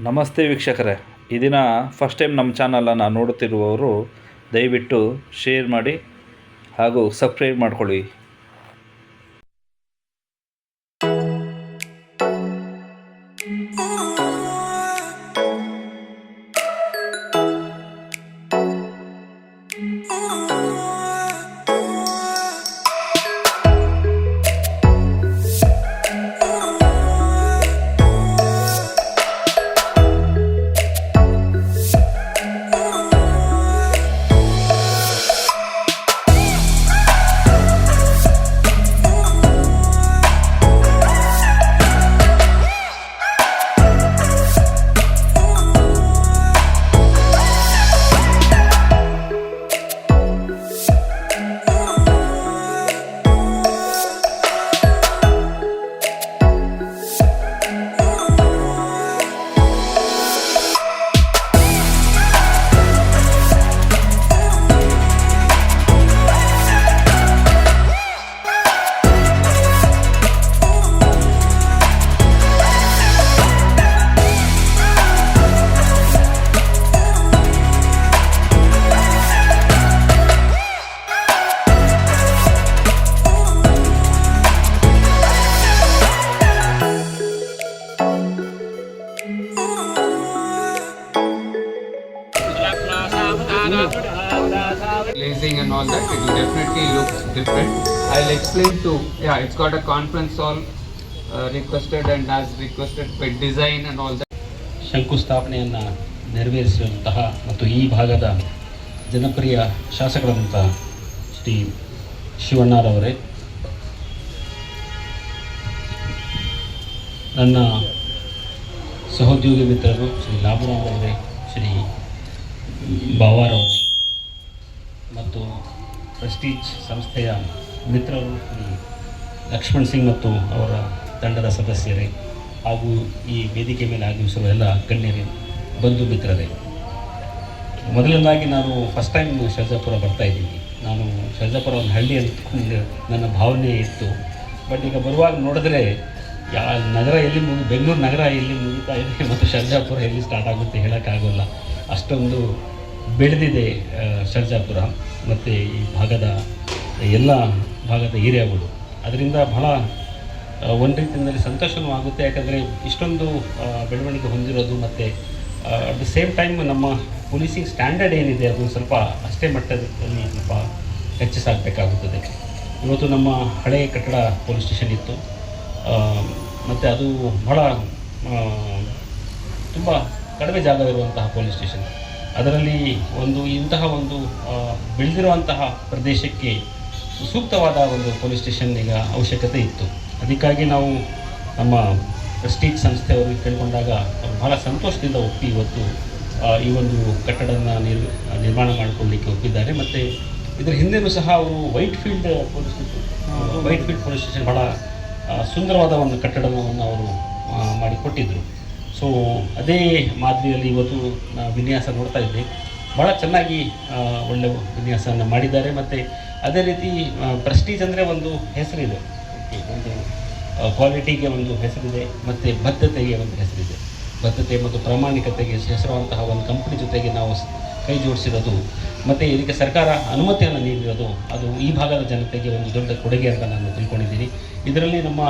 ನಮಸ್ತೆ ವೀಕ್ಷಕರೇ. ಈ ದಿನ ಫಸ್ಟ್ ಟೈಮ್ ನಮ್ಮ ಚಾನಲನ್ನು ನೋಡುತ್ತಿರುವವರು ದಯವಿಟ್ಟು ಶೇರ್ ಮಾಡಿ ಹಾಗೂ ಸಬ್ಸ್ಕ್ರೈಬ್ ಮಾಡ್ಕೊಳ್ಳಿ. Glazing and all that, it will definitely look different. I'll explain to, yeah, it's got a conference hall uh, requested and as requested by design and all that. ಶಂಕುಸ್ಥಾಪನೆಯನ್ನು ನೆರವೇರಿಸಿರುವಂತಹ ಮತ್ತು ಈ ಭಾಗದ ಜನಪ್ರಿಯ ಶಾಸಕರಂತಹ ಶ್ರೀ ಶಿವಣ್ಣರವರೇ ನನ್ನ ಸಹೋದ್ಯೋಗಿ ಮಿತ್ರರು ಶ್ರೀ ಲಾಭರಾಮರವರೇ ಶ್ರೀ ಬಾವಾರವರೇ ಮತ್ತು ಪ್ರೆಸ್ಟೀಜ್ ಸಂಸ್ಥೆಯ ಮಿತ್ರರು ಲಕ್ಷ್ಮಣ್ ಸಿಂಗ್ ಮತ್ತು ಅವರ ತಂಡದ ಸದಸ್ಯರೇ ಹಾಗೂ ಈ ವೇದಿಕೆ ಮೇಲೆ ಆಗಮಿಸಿರುವ ಎಲ್ಲ ಗಣ್ಯರೇ, ಬಂಧು ಮಿತ್ರರೇ. ಮೊದಲನೇದಾಗಿ ನಾನು ಫಸ್ಟ್ ಟೈಮ್ ಶರ್ಜಾಪುರ ಬರ್ತಾ ಇದ್ದೀನಿ. ನಾನು ಶರ್ಜಾಪುರ ಒಂದು ಹಳ್ಳಿ ಅಂತ ನನ್ನ ಭಾವನೆ ಇತ್ತು. ಬಟ್ ಈಗ ಬರುವಾಗ ನೋಡಿದ್ರೆ ಯಾ ನಗರ ಎಲ್ಲಿ ಮುಗಿ ಬೆಂಗಳೂರು ನಗರ ಎಲ್ಲಿ ಮುಗಿತಾ ಇದೆ ಮತ್ತು ಶರ್ಜಾಪುರ ಎಲ್ಲಿ ಸ್ಟಾರ್ಟ್ ಆಗುತ್ತೆ ಹೇಳೋಕ್ಕಾಗೋಲ್ಲ. ಅಷ್ಟೊಂದು ಬೆಳೆದಿದೆ ಸರ್ಜಾಪುರ ಮತ್ತು ಈ ಭಾಗದ ಎಲ್ಲ ಭಾಗದ ಏರಿಯಾಗಳು. ಅದರಿಂದ ಬಹಳ ಒಂದು ರೀತಿಯಲ್ಲಿ ಸಂತೋಷವೂ ಆಗುತ್ತೆ. ಯಾಕಂದರೆ ಇಷ್ಟೊಂದು ಬೆಳವಣಿಗೆ ಹೊಂದಿರೋದು ಮತ್ತು ಅಟ್ ದ ಸೇಮ್ ಟೈಮ್ ನಮ್ಮ ಪೊಲೀಸಿಂಗ್ ಸ್ಟ್ಯಾಂಡರ್ಡ್ ಏನಿದೆ ಅದು ಸ್ವಲ್ಪ ಅಷ್ಟೇ ಮಟ್ಟದಲ್ಲಿ ಸ್ವಲ್ಪ ಹೆಚ್ಚಿಸಾಗಬೇಕಾಗುತ್ತದೆ ಇವತ್ತು ನಮ್ಮ ಹಳೆಯ ಕಟ್ಟಡ ಪೊಲೀಸ್ ಸ್ಟೇಷನ್ ಇತ್ತು. ಮತ್ತು ಅದು ಬಹಳ ತುಂಬ ಕಡಿಮೆ ಜಾಗವಿರುವಂತಹ ಪೊಲೀಸ್ ಸ್ಟೇಷನ್. ಅದರಲ್ಲಿ ಒಂದು ಇಂತಹ ಒಂದು ಬೆಳೆದಿರುವಂತಹ ಪ್ರದೇಶಕ್ಕೆ ಸೂಕ್ತವಾದ ಒಂದು ಪೊಲೀಸ್ ಸ್ಟೇಷನ್ ಈಗ ಅವಶ್ಯಕತೆ ಇತ್ತು. ಅದಕ್ಕಾಗಿ ನಾವು ನಮ್ಮ ಪ್ರೆಸ್ಟೀಜ್ ಸಂಸ್ಥೆಯವರು ಕೇಳಿಕೊಂಡಾಗ ಅವರು ಬಹಳ ಸಂತೋಷದಿಂದ ಒಪ್ಪಿ ಇವತ್ತು ಈ ಒಂದು ಕಟ್ಟಡನ ನಿರ್ ನಿರ್ಮಾಣ ಮಾಡಿಕೊಳ್ಳಲಿಕ್ಕೆ ಒಪ್ಪಿದ್ದಾರೆ. ಮತ್ತು ಇದರ ಹಿಂದೆಯೂ ಸಹ ಅವರು Whitefield police Whitefield police station ಬಹಳ ಸುಂದರವಾದ ಒಂದು ಕಟ್ಟಡವನ್ನು ಅವರು ಮಾಡಿಕೊಟ್ಟಿದ್ದರು ಸೊ ಅದೇ ಮಾದರಿಯಲ್ಲಿ ಇವತ್ತು ವಿನ್ಯಾಸ ನೋಡ್ತಾ ಇದ್ದೆ ಭಾಳ ಚೆನ್ನಾಗಿ ಒಳ್ಳೆ ವಿನ್ಯಾಸವನ್ನು ಮಾಡಿದ್ದಾರೆ. ಮತ್ತು ಅದೇ ರೀತಿ ಪ್ರೆಸ್ಟೀಜ್ ಅಂದರೆ ಒಂದು ಹೆಸರಿದೆ. ಒಂದು ಕ್ವಾಲಿಟಿಗೆ ಒಂದು ಹೆಸರಿದೆ, ಮತ್ತು ಬದ್ಧತೆಗೆ ಒಂದು ಹೆಸರಿದೆ. ಬದ್ಧತೆ ಮತ್ತು ಪ್ರಾಮಾಣಿಕತೆಗೆ ಹೆಸರುವಂತಹ ಒಂದು ಕಂಪ್ನಿ ಜೊತೆಗೆ ನಾವು ಕೈ ಜೋಡಿಸಿರೋದು. ಮತ್ತು ಇದಕ್ಕೆ ಸರ್ಕಾರ ಅನುಮತಿಯನ್ನು ನೀಡಿರೋದು, ಅದು ಈ ಭಾಗದ ಜನತೆಗೆ ಒಂದು ದೊಡ್ಡ ಕೊಡುಗೆ ಅಂತ ನಾನು ತಿಳ್ಕೊಂಡಿದ್ದೀನಿ. ಇದರಲ್ಲಿ ನಮ್ಮ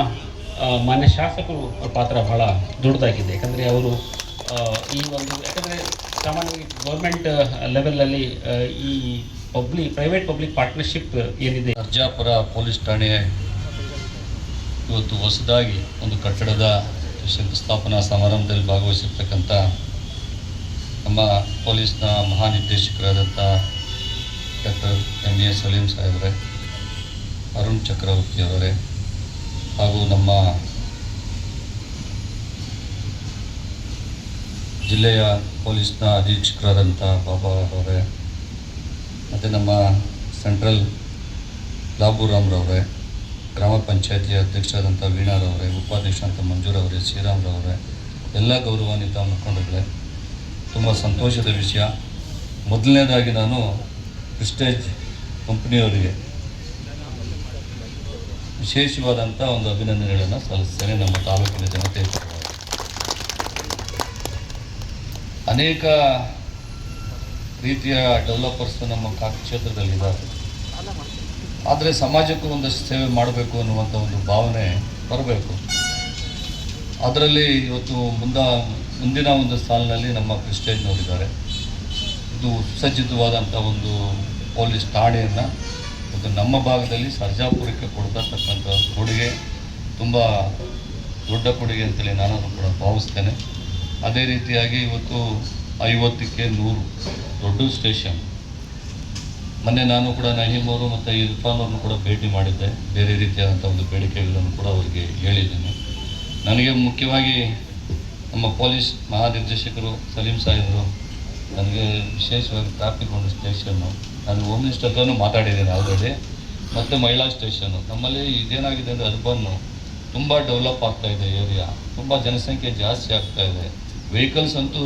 ಮಾನ್ಯ ಶಾಸಕರು ಪಾತ್ರ ಬಹಳ ದೊಡ್ಡದಾಗಿದೆ. ಯಾಕಂದರೆ ಅವರು ಈ ಒಂದು ಯಾಕಂದರೆ ಸಾಮಾನ್ಯವಾಗಿ ಗೌರ್ಮೆಂಟ್ ಲೆವೆಲಲ್ಲಿ ಈ ಪಬ್ಲಿಕ್ ಪ್ರೈವೇಟ್ ಪಬ್ಲಿಕ್ ಪಾರ್ಟ್ನರ್ಶಿಪ್ ಏನಿದೆ? ಸರ್ಜಾಪುರ ಪೊಲೀಸ್ ಠಾಣೆ ಇವತ್ತು ಹೊಸದಾಗಿ ಒಂದು ಕಟ್ಟಡದ ಶಂಕುಸ್ಥಾಪನಾ ಸಮಾರಂಭದಲ್ಲಿ ಭಾಗವಹಿಸಿರ್ತಕ್ಕಂಥ ನಮ್ಮ ಪೊಲೀಸ್ನ ಮಹಾನಿರ್ದೇಶಕರಾದಂಥ ಡಾಕ್ಟರ್ ಎಂ ಎ ಸಲೀಂ ಸಾಹೇಬ್ರೆ, ಅರುಣ್ ಚಕ್ರವರ್ತಿ ಅವರೇ ಹಾಗೂ ನಮ್ಮ ಜಿಲ್ಲೆಯ ಪೊಲೀಸ್ನ ಅಧೀಕ್ಷಕರಾದಂಥ ಬಾಬಾ ಅವರೇ, ಮತ್ತು ನಮ್ಮ ಸೆಂಟ್ರಲ್ ಲಾಬುರಾಮ್ರವರೇ ಗ್ರಾಮ ಪಂಚಾಯತಿಯ ಅಧ್ಯಕ್ಷರಾದಂಥ ವೀಣಾರವರೇ ಉಪಾಧ್ಯಕ್ಷ ಅಂತ ಮಂಜೂರವರೇ ಶ್ರೀರಾಮ್ರವರೇ ಎಲ್ಲ ಗೌರವಾನ್ವಿತ ಮುಖಂಡಗಳೇ ತುಂಬ ಸಂತೋಷದ ವಿಷಯ. ಮೊದಲನೇದಾಗಿ ನಾನು ಪ್ರಿಸ್ಟೇಜ್ ಕಂಪ್ನಿಯವರಿಗೆ ವಿಶೇಷವಾದಂಥ ಒಂದು ಅಭಿನಂದನೆಗಳನ್ನು ಸಲ್ಲಿಸ್ತೇನೆ ನಮ್ಮ ತಾಲೂಕಿನ ಜನತೆ. ಅನೇಕ ರೀತಿಯ ಡೆವಲಪರ್ಸ್ ನಮ್ಮ ಕಾ ಕ್ಷೇತ್ರದಲ್ಲಿದ್ದಾರೆ ಆದರೆ ಸಮಾಜಕ್ಕೂ ಒಂದಷ್ಟು ಸೇವೆ ಮಾಡಬೇಕು ಅನ್ನುವಂಥ ಒಂದು ಭಾವನೆ ಬರಬೇಕು. ಅದರಲ್ಲಿ ಇವತ್ತು ಮುಂದ, ಮುಂದಿನ ಒಂದು ಸಾಲಿನಲ್ಲಿ ನಮ್ಮ ಕ್ರಿಸ್ಟೇಜ್ ನೋಡಿದ್ದಾರೆ ಇದು ಸುಸಜ್ಜಿತವಾದಂಥ ಒಂದು ಪೊಲೀಸ್ ಠಾಣೆಯನ್ನು ಒಂದು ನಮ್ಮ ಭಾಗದಲ್ಲಿ ಸರ್ಜಾಪುರಕ್ಕೆ ಕೊಡ್ತಕ್ಕಂಥ ಕೊಡುಗೆ, ತುಂಬ ದೊಡ್ಡ ಕೊಡುಗೆ ಅಂತೇಳಿ ನಾನು ಕೂಡ ಭಾವಿಸ್ತೇನೆ. ಅದೇ ರೀತಿಯಾಗಿ ಇವತ್ತು ಐವತ್ತಕ್ಕೆ ನೂರು ದೊಡ್ಡ ಸ್ಟೇಷನ್. ಮೊನ್ನೆ ನಾನು ಕೂಡ ನಹೀಮ್ ಅವರು ಮತ್ತು ಇರ್ಫಾನ್ ಅವ್ರನ್ನು ಕೂಡ ಭೇಟಿ ಮಾಡಿದ್ದೆ. ಬೇರೆ ರೀತಿಯಾದಂಥ ಒಂದು ಬೇಡಿಕೆಗಳನ್ನು ಕೂಡ ಅವರಿಗೆ ಹೇಳಿದ್ದೇನೆ. ನನಗೆ ಮುಖ್ಯವಾಗಿ ನಮ್ಮ ಪೊಲೀಸ್ ಮಹಾನಿರ್ದೇಶಕರು ಸಲೀಂ ಸಾಹೇಬರು, ನನಗೆ ವಿಶೇಷವಾಗಿ ಟ್ರಾಫಿಕ್ ಒಂದು ಸ್ಟೇಷನ್ನು ನಾನು ಹೋಮ್ ಮಿನಿಸ್ಟರ್ ಹತ್ರನೂ ಮಾತಾಡಿದ್ದೇನೆ ಆಲ್ರೆಡಿ ಮತ್ತು ಮಹಿಳಾ ಸ್ಟೇಷನು ನಮ್ಮಲ್ಲಿ ಇದೇನಾಗಿದೆ ಅಂದರೆ ಅರ್ಬನ್ನು ತುಂಬ ಡೆವಲಪ್ ಆಗ್ತಾ ಇದೆ ಏರಿಯಾ ತುಂಬ ಜನಸಂಖ್ಯೆ ಜಾಸ್ತಿ ಆಗ್ತಾ ಇದೆ. ವೆಹಿಕಲ್ಸ್ ಅಂತೂ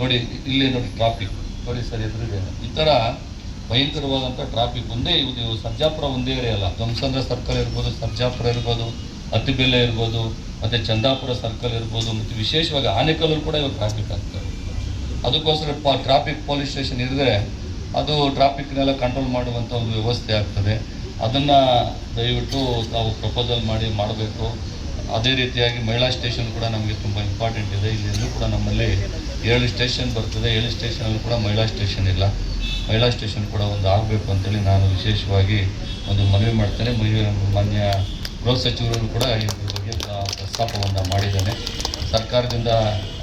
ನೋಡಿ, ಇಲ್ಲಿ ನೋಡಿ ಟ್ರಾಫಿಕ್ ನೋಡಿ ಸರ್ ಎದುರಿದೆ ಈ ಥರ ಭಯಂಕರವಾದಂಥ ಟ್ರಾಫಿಕ್ ಒಂದೇ ಇದು ಸರ್ಜಾಪುರ ಒಂದೇ ಏರಿಯಾ ಅಲ್ಲ. ಧ್ವಂಸಂದ್ರ ಸರ್ಕಲ್ ಇರ್ಬೋದು, ಸರ್ಜಾಪುರ ಇರ್ಬೋದು ಅತ್ತಿಬೆಲೆ ಇರ್ಬೋದು, ಮತ್ತು ಚಂದಾಪುರ ಸರ್ಕಲ್ ಇರ್ಬೋದು, ಮತ್ತು ವಿಶೇಷವಾಗಿ ಆನೆಕಲ್ಲೂ ಕೂಡ ಇವಾಗ ಟ್ರಾಫಿಕ್ ಆಗ್ತದೆ ಅದಕ್ಕೋಸ್ಕರ ಪ ಟ್ರಾಫಿಕ್ ಪೊಲೀಸ್ ಸ್ಟೇಷನ್ ಇದ್ದರೆ ಅದು ಟ್ರಾಫಿಕ್ನೆಲ್ಲ ಕಂಟ್ರೋಲ್ ಮಾಡುವಂಥ ಒಂದು ವ್ಯವಸ್ಥೆ ಆಗ್ತದೆ. ಅದನ್ನು ದಯವಿಟ್ಟು ತಾವು ಪ್ರಪೋಸಲ್ ಮಾಡಿ ಮಾಡಬೇಕು. ಅದೇ ರೀತಿಯಾಗಿ ಮಹಿಳಾ ಸ್ಟೇಷನ್ ಕೂಡ ನಮಗೆ ತುಂಬ ಇಂಪಾರ್ಟೆಂಟ್ ಇದೆ. ಇಲ್ಲೆಲ್ಲೂ ಕೂಡ ನಮ್ಮಲ್ಲಿ ಏಳು ಸ್ಟೇಷನ್ ಬರ್ತದೆ. ಏಳು ಸ್ಟೇಷನಲ್ಲೂ ಕೂಡ ಮಹಿಳಾ ಸ್ಟೇಷನ್ ಇಲ್ಲ. ಮಹಿಳಾ ಸ್ಟೇಷನ್ ಕೂಡ ಒಂದು ಆಗಬೇಕು ಅಂತೇಳಿ ನಾನು ವಿಶೇಷವಾಗಿ ಒಂದು ಮನವಿ ಮಾಡ್ತೇನೆ. ಮಾನ್ಯ ಗೃಹ ಸಚಿವರು ಕೂಡ ಈ ಬಗ್ಗೆ ಪ್ರ- ಪ್ರಸ್ತಾಪವನ್ನು ಮಾಡಿದ್ದೇನೆ. ಸರ್ಕಾರದಿಂದ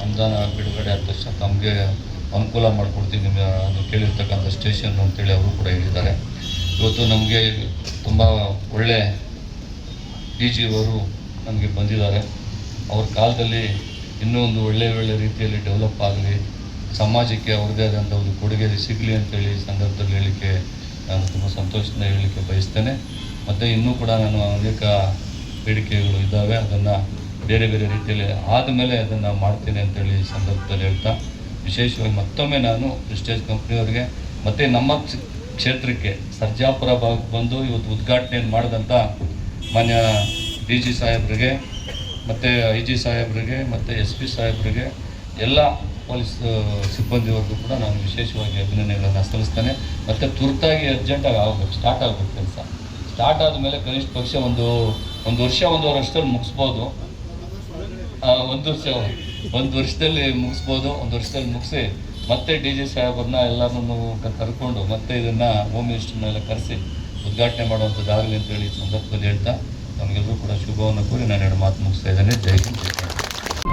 ಅನುದಾನ ಬಿಡುಗಡೆ ಆದ ತಕ್ಷಣ ತಮಗೆ ಅನುಕೂಲ ಮಾಡಿಕೊಡ್ತೀನಿ ನಿಮ್ಮ ಅದು ಕೇಳಿರ್ತಕ್ಕಂಥ ಸ್ಟೇಷನ್ ಅಂತೇಳಿ ಅವರು ಕೂಡ ಹೇಳಿದ್ದಾರೆ. ಇವತ್ತು ನಮಗೆ ತುಂಬ ಒಳ್ಳೆ ಡಿ ಜಿ ಅವರು ನಮಗೆ ಬಂದಿದ್ದಾರೆ. ಅವ್ರ ಕಾಲದಲ್ಲಿ ಇನ್ನೂ ಒಂದು ಒಳ್ಳೆಯ ಒಳ್ಳೆ ರೀತಿಯಲ್ಲಿ ಡೆವಲಪ್ ಆಗಲಿ, ಸಮಾಜಕ್ಕೆ ಅವ್ರದ್ದೇ ಆದಂಥ ಒಂದು ಕೊಡುಗೆ ಸಿಗಲಿ ಅಂತೇಳಿ ಸಂದರ್ಭದಲ್ಲಿ ಹೇಳಲಿಕ್ಕೆ ನಾನು ತುಂಬ ಸಂತೋಷದಿಂದ ಹೇಳಲಿಕ್ಕೆ ಬಯಸ್ತೇನೆ. ಮತ್ತು ಇನ್ನೂ ಕೂಡ ನಾನು ಅನೇಕ ಬೇಡಿಕೆಗಳು ಇದ್ದಾವೆ. ಅದನ್ನು ಬೇರೆ ಬೇರೆ ರೀತಿಯಲ್ಲಿ ಆದಮೇಲೆ ಅದನ್ನು ಮಾಡ್ತೇನೆ ಅಂತೇಳಿ ಸಂದರ್ಭದಲ್ಲಿ ಹೇಳ್ತಾ ವಿಶೇಷವಾಗಿ ಮತ್ತೊಮ್ಮೆ ನಾನು ಪ್ರೆಸ್ಟೇಜ್ ಕಂಪ್ನಿಯವರಿಗೆ ಮತ್ತು ನಮ್ಮ ಕ್ಷೇತ್ರಕ್ಕೆ ಸರ್ಜಾಪುರ ಭಾಗಕ್ಕೆ ಬಂದು ಇವತ್ತು ಉದ್ಘಾಟನೆಯನ್ನು ಮಾಡಿದಂಥ ಮಾನ್ಯ ಡಿ ಜಿ ಸಾಹೇಬ್ರಿಗೆ, ಮತ್ತು ಐ ಜಿ ಸಾಹೇಬ್ರಿಗೆ, ಮತ್ತು ಎಸ್ ಪಿ ಸಾಹೇಬ್ರಿಗೆ, ಎಲ್ಲ ಪೊಲೀಸ್ ಸಿಬ್ಬಂದಿವರೆಗೂ ಕೂಡ ನಾನು ವಿಶೇಷವಾಗಿ ಅಭಿನಂದನೆಗಳನ್ನು ಸಲ್ಲಿಸ್ತೇನೆ. ಮತ್ತು ತುರ್ತಾಗಿ ಅರ್ಜೆಂಟಾಗಿ ಆಗಬೇಕು ಸ್ಟಾರ್ಟ್ ಆಗಬೇಕು ಕೆಲಸ. ಸ್ಟಾರ್ಟ್ ಆದಮೇಲೆ ಕನಿಷ್ಠ ಪಕ್ಷ ಒಂದು ಒಂದು ವರ್ಷ ಒಂದು ವರ್ಷದಲ್ಲಿ ಮುಗಿಸ್ಬೋದು. ಒಂದು ವರ್ಷ. ಒಂದು ವರ್ಷದಲ್ಲಿ ಮುಗಿಸ್ಬೋದು, ಒಂದು ವರ್ಷದಲ್ಲಿ ಮುಗಿಸಿ ಮತ್ತೆ ಡಿ ಜಿ ಸಾಹೇಬರನ್ನ ಎಲ್ಲರನ್ನು ಕರ್ಕೊಂಡು ಮತ್ತೆ ಇದನ್ನು ಹೋಮ್ ಮಿನಿಸ್ಟರ್ನೆಲ್ಲ ಕರೆಸಿ ಉದ್ಘಾಟನೆ ಮಾಡುವಂಥದ್ದಾಗಲಿ ಅಂತೇಳಿ ಈ ಸಂದರ್ಭದಲ್ಲಿ ಹೇಳ್ತಾ ನಮಗೆಲ್ಲರೂ ಕೂಡ ಶುಭವನ್ನು ಕೋರಿ ನಾನು ಎರಡು ಮಾತು ಮುಗಿಸ್ತಾ ಇದ್ದೇನೆ ಜೈ.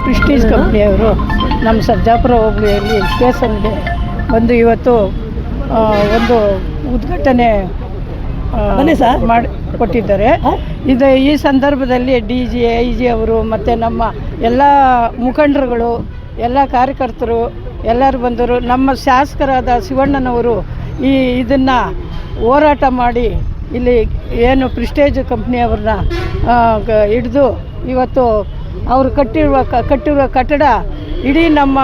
ಪ್ರಿಸ್ಟೀಜ್ ಕಂಪ್ನಿಯವರು ನಮ್ಮ ಸರ್ಜಾಪುರ ಹೋಬಳಿಯಲ್ಲಿ ಸ್ಟೇಷನ್ಗೆ ಬಂದು ಇವತ್ತು ಒಂದು ಉದ್ಘಾಟನೆ ಆ, ಮಾಡಿ ಕೊಟ್ಟಿದ್ದಾರೆ. ಇದು ಈ ಸಂದರ್ಭದಲ್ಲಿ ಡಿ ಜಿ ಐ ಜಿ ಅವರು ಮತ್ತು ನಮ್ಮ ಎಲ್ಲ ಮುಖಂಡರುಗಳು ಎಲ್ಲ ಕಾರ್ಯಕರ್ತರು ಎಲ್ಲರೂ ಬಂದರು. ನಮ್ಮ ಶಾಸಕರಾದ ಶಿವಣ್ಣನವರು ಈ ಇದನ್ನು ಹೋರಾಟ ಮಾಡಿ ಇಲ್ಲಿ ಏನು ಪ್ರಿಸ್ಟೇಜ್ ಕಂಪ್ನಿಯವ್ರನ್ನ ಹಿಡಿದು ಇವತ್ತು ಅವರು ಕಟ್ಟಿರುವ ಕ- ಕಟ್ಟಿರುವ ಕಟ್ಟಡ ಇಡೀ ನಮ್ಮ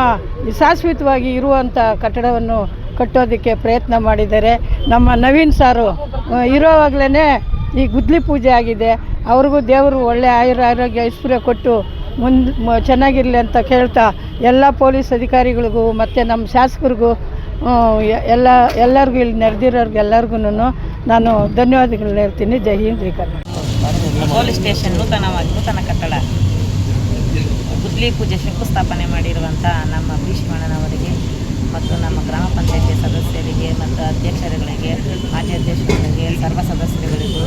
ಶಾಶ್ವತವಾಗಿ ಇರುವಂಥ ಕಟ್ಟಡವನ್ನು ಕಟ್ಟೋದಕ್ಕೆ ಪ್ರಯತ್ನ ಮಾಡಿದ್ದಾರೆ. ನಮ್ಮ ನವೀನ್ ಸಾರು ಇರೋವಾಗ್ಲೇ ಈ ಗುದ್ಲಿ ಪೂಜೆ ಆಗಿದೆ. ಅವ್ರಿಗೂ ದೇವರು ಒಳ್ಳೆ ಆಯುರ, ಆರೋಗ್ಯ, ಐಶ್ವರ್ಯ ಕೊಟ್ಟು ಮುಂದೆ ಚೆನ್ನಾಗಿರಲಿ ಅಂತ ಕೇಳ್ತಾ ಎಲ್ಲ ಪೊಲೀಸ್ ಅಧಿಕಾರಿಗಳಿಗೂ ಮತ್ತು ನಮ್ಮ ಶಾಸಕರಿಗೂ ಎಲ್ಲ, ಎಲ್ಲರಿಗೂ ಇಲ್ಲಿ ನೆರೆದಿರೋರ್ಗೆಲ್ಲರಿಗೂ ನಾನು ಧನ್ಯವಾದಗಳನ್ನ ಹೇಳ್ತೀನಿ. ಜೈ ಹಿಂದ್ ಪೊಲೀಸ್ ಸ್ಟೇಷನ್ ನೂತನವಾಗಿ ನೂತನ ಕಟ್ಟಡ. ಗುದ್ಲಿ ಪೂಜೆ ಶಂಕುಸ್ಥಾಪನೆ ಮಾಡಿರುವಂಥ ನಮ್ಮ ಭೀಷ್ಮಣ್ಣನವರಿಗೆ ಮತ್ತು ನಮ್ಮ ಗ್ರಾಮ ಪಂಚಾಯತಿ ಸದಸ್ಯರಿಗೆ ಮತ್ತು ಅಧ್ಯಕ್ಷರುಗಳಿಗೆ, ಮಾಜಿ ಅಧ್ಯಕ್ಷರುಗಳಿಗೆ, ಸರ್ವ ಸದಸ್ಯರುಗಳಿಗೂ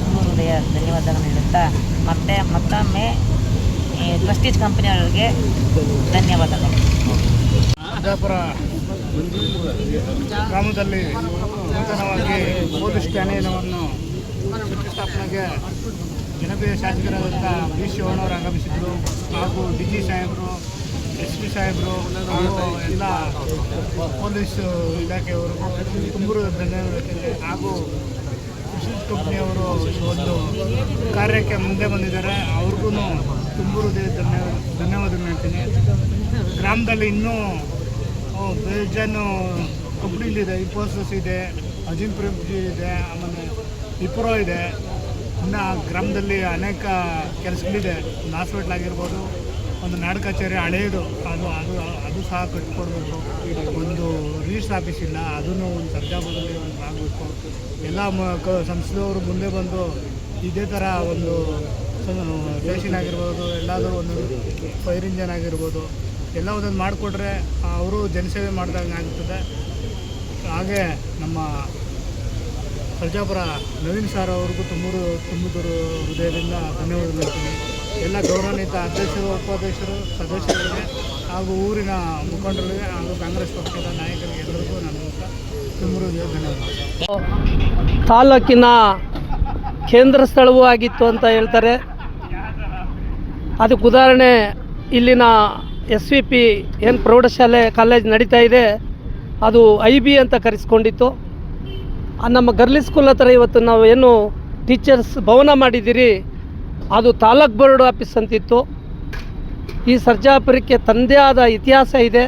ತುಂಬ ಹೃದಯ ಧನ್ಯವಾದಗಳನ್ನು ನೀಡುತ್ತಾ ಮತ್ತೆ ಮತ್ತೊಮ್ಮೆ ಪ್ರೆಸ್ಟೀಜ್ ಕಂಪನಿಯವರಿಗೆ ಧನ್ಯವಾದಗಳು. ಬಿಜಾಪುರ ಗ್ರಾಮದಲ್ಲಿ ನೂತನವಾಗಿ ಪೊಲೀಸ್ ಠಾಣೆಯನ್ನು ಸ್ಥಾಪನೆಗೆ ಜನಪ್ರಿಯ ಶಾಸಕರಾದಂಥ ಬಿ ಶಿವಣ್ಣವರು ಆಗಮಿಸಿದರು ಹಾಗೂ ಡಿ ಜಿ ಸಾಹೇಬರು ಎಸ್ ಪಿ ಸಾಹೇಬರು ಎಲ್ಲ ಪೊಲೀಸ್ ಇಲಾಖೆಯವರು ತುಂಬರು ಧನ್ಯವಾದ ಹಾಗೂ ಕೃಷಿ ಕಂಪ್ನಿಯವರು ಒಂದು ಕಾರ್ಯಕ್ಕೆ ಮುಂದೆ ಬಂದಿದ್ದಾರೆ. ಅವ್ರಿಗೂ ತುಂಬರು ಧನ್ಯವಾದ ಧನ್ಯವಾದಗಳು ಹೇಳ್ತೀನಿ. ಗ್ರಾಮದಲ್ಲಿ ಇನ್ನೂ ಬೇಜಾನು ಕಂಪ್ನಿಲಿದೆ ಇನ್ಫೋಸಿಸ್ ಇದೆ ಅಜಿಂಪುರ ಇದೆ ಆಮೇಲೆ ಇಪ್ರೋ ಇದೆ. ಇನ್ನು ಗ್ರಾಮದಲ್ಲಿ ಅನೇಕ ಕೆಲಸಗಳಿದೆ. ಒಂದು ಹಾಸ್ಪಿಟ್ಲ್ ಆಗಿರ್ಬೋದು ಒಂದು ನಾಡು ಕಚೇರಿ ಹಳೆಯದು ಅದು ಅದು ಅದು ಸಹ ಕಟ್ಕೊಡ್ಬೇಕು. ಒಂದು ರಿಜಿಸ್ಟರ್ ಆಫೀಸ್ ಇಲ್ಲ, ಅದನ್ನು ಒಂದು ಸರ್ಜಾಪುರದಲ್ಲಿ ಒಂದು ಆಗಬೇಕು ಎಲ್ಲ ಮ, ಕ ಸಂಸ್ಥೆಯವರು ಮುಂದೆ ಬಂದು ಇದೇ ಥರ ಒಂದು ಸ್ಟೇಷನ್ ಆಗಿರ್ಬೋದು, ಎಲ್ಲಾದರೂ ಒಂದು ಫೈರ್ ಇಂಜನ್ ಆಗಿರ್ಬೋದು ಎಲ್ಲ ಒಂದೊಂದು ಮಾಡಿಕೊಟ್ರೆ ಅವರು ಜನಸೇವೆ ಮಾಡ್ದಂಗೆ ಆಗ್ತದೆ. ಹಾಗೆ ನಮ್ಮ ಸರ್ಜಾಪುರ ನವೀನ್ ಸರ್ ಅವ್ರಿಗೂ ತುಂಬೂರು ತುಂಬಿದ್ರು ಹೃದಯದಿಂದ ಧನ್ಯವಾದಗಳು. ಎಲ್ಲ ಗೌರವಾನ್ವಿತ ಅಧ್ಯಕ್ಷರು, ಉಪಾಧ್ಯಕ್ಷರು ಸದಸ್ಯರಿಗೆ ಹಾಗೂ ಊರಿನ ಮುಖಂಡರಿಗೆ ಹಾಗೂ ಕಾಂಗ್ರೆಸ್ ಪಕ್ಷದ ನಾಯಕರಿಗೆ ಎಲ್ಲರಿಗೂ ನನ್ನ ಧನ್ಯವಾದ. ತಾಲೂಕಿನ ಕೇಂದ್ರ ಸ್ಥಳವೂ ಆಗಿತ್ತು ಅಂತ ಹೇಳ್ತಾರೆ. ಅದಕ್ಕೆ ಉದಾಹರಣೆ, ಇಲ್ಲಿನ ಎಸ್ ವಿ ಪಿ ಏನು ಪ್ರೌಢಶಾಲೆ ಕಾಲೇಜ್ ನಡೀತಾ ಇದೆ. ಅದು ಐ ಬಿ ಅಂತ ಕರೆಸ್ಕೊಂಡಿತ್ತು. ನಮ್ಮ ಗರ್ಲಿ ಸ್ಕೂಲ್ ಹತ್ರ ಇವತ್ತು ನಾವು ಏನು ಟೀಚರ್ಸ್ ಭವನ ಮಾಡಿದ್ದೀರಿ ಅದು ತಾಲೂಕ್ ಬೋರ್ಡ್ ಆಫೀಸ್ ಅಂತಿತ್ತು. ಈ ಸರ್ಜಾಪುರಕ್ಕೆ ತಂದೇ ಆದ ಇತಿಹಾಸ ಇದೆ.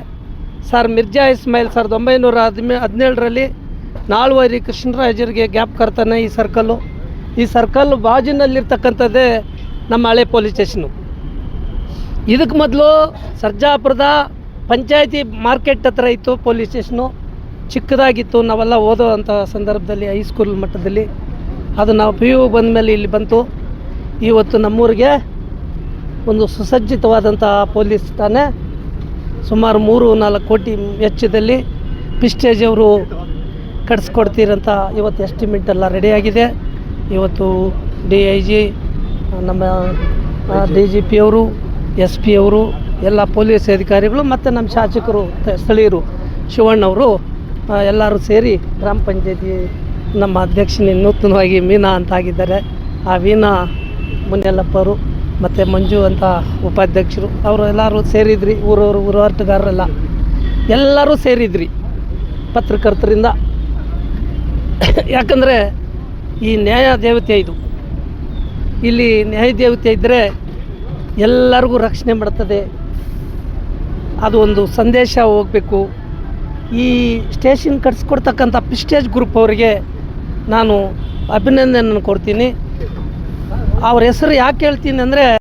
ಸರ್ ಮಿರ್ಜಾ ಇಸ್ಮಾಯಿಲ್ ಸಾವಿರದ ಒಂಬೈನೂರ ಹದಿಮೇ, ಹದಿನೇಳರಲ್ಲಿ ನಾಲ್ವರಿ ಕೃಷ್ಣರಾಜರಿಗೆ ಗ್ಯಾಪ್ ಕರ್ತಾನೆ ಈ ಸರ್ಕಲ್ಲು. ಈ ಸರ್ಕಲ್ ಬಾಜಿನಲ್ಲಿರ್ತಕ್ಕಂಥದ್ದೇ ನಮ್ಮ ಹಳೆ ಪೊಲೀಸ್ ಸ್ಟೇಷನು ಇದಕ್ಕೆ ಮೊದಲು ಸರ್ಜಾಪುರದ ಪಂಚಾಯತಿ ಮಾರ್ಕೆಟ್ ಹತ್ರ ಇತ್ತು ಪೊಲೀಸ್ ಸ್ಟೇಷನು ಚಿಕ್ಕದಾಗಿತ್ತು, ನಾವೆಲ್ಲ ಓದೋ ಅಂಥ ಸಂದರ್ಭದಲ್ಲಿ, ಹೈಸ್ಕೂಲ್ ಮಟ್ಟದಲ್ಲಿ. ಅದು ನಾವು ಪಿ ಯು ಬಂದಮೇಲೆ ಇಲ್ಲಿ ಬಂತು. ಇವತ್ತು ನಮ್ಮೂರಿಗೆ ಒಂದು ಸುಸಜ್ಜಿತವಾದಂತಹ ಪೊಲೀಸ್ ಠಾಣೆ ಸುಮಾರು ಮೂರು ನಾಲ್ಕು ಕೋಟಿ ವೆಚ್ಚದಲ್ಲಿ ಪಿಸ್ಟೇಜ್ ಅವರು ಕಟ್ಸ್ಕೊಡ್ತೀರಂತ ಇವತ್ತು ಎಸ್ಟಿಮೇಟ್ ಎಲ್ಲ ರೆಡಿಯಾಗಿದೆ ಇವತ್ತು ಡಿ ಐ ಜಿ, ನಮ್ಮ ಡಿ ಜಿ ಪಿ ಅವರು, ಎಸ್ ಪಿ ಅವರು, ಎಲ್ಲ ಪೊಲೀಸ್ ಅಧಿಕಾರಿಗಳು ಮತ್ತು ನಮ್ಮ ಶಾಸಕರು ಸ್ಥಳೀಯರು ಶಿವಣ್ಣವರು ಎಲ್ಲರೂ ಸೇರಿ ಗ್ರಾಮ ಪಂಚಾಯತಿ ನಮ್ಮ ಅಧ್ಯಕ್ಷನೇ ನೂತನವಾಗಿ ಮೀನಾ ಅಂತ ಆಗಿದ್ದಾರೆ ಆ ವೀಣಾ ಮುನ್ನೆಲ್ಲಪ್ಪರು ಮತ್ತು ಮಂಜು ಅಂತ ಉಪಾಧ್ಯಕ್ಷರು, ಅವರು ಎಲ್ಲರೂ ಸೇರಿದ್ರಿ, ಊರವರು ಊರಾಟಗಾರರೆಲ್ಲ ಎಲ್ಲರೂ ಸೇರಿದ್ರಿ ಪತ್ರಕರ್ತರಿಂದ. ಯಾಕಂದರೆ ಈ ನ್ಯಾಯ ದೇವತೆ ಇದು. ಇಲ್ಲಿ ನ್ಯಾಯ ದೇವತೆ ಇದ್ದರೆ ಎಲ್ಲರಿಗೂ ರಕ್ಷಣೆ ಮಾಡ್ತದೆ ಅದು ಒಂದು ಸಂದೇಶ ಹೋಗಬೇಕು. ಈ ಸ್ಟೇಷನ್ ಕಟ್ಸ್ಕೊಡ್ತಕ್ಕಂಥ ಪಿಸ್ಟೇಜ್ ಗ್ರೂಪ್ ಅವರಿಗೆ ನಾನು ಅಭಿನಂದನೆಯನ್ನು ಕೊಡ್ತೀನಿ. ಅವ್ರ ಹೆಸರು ಯಾಕೆ ಹೇಳ್ತೀನಿ ಅಂದರೆ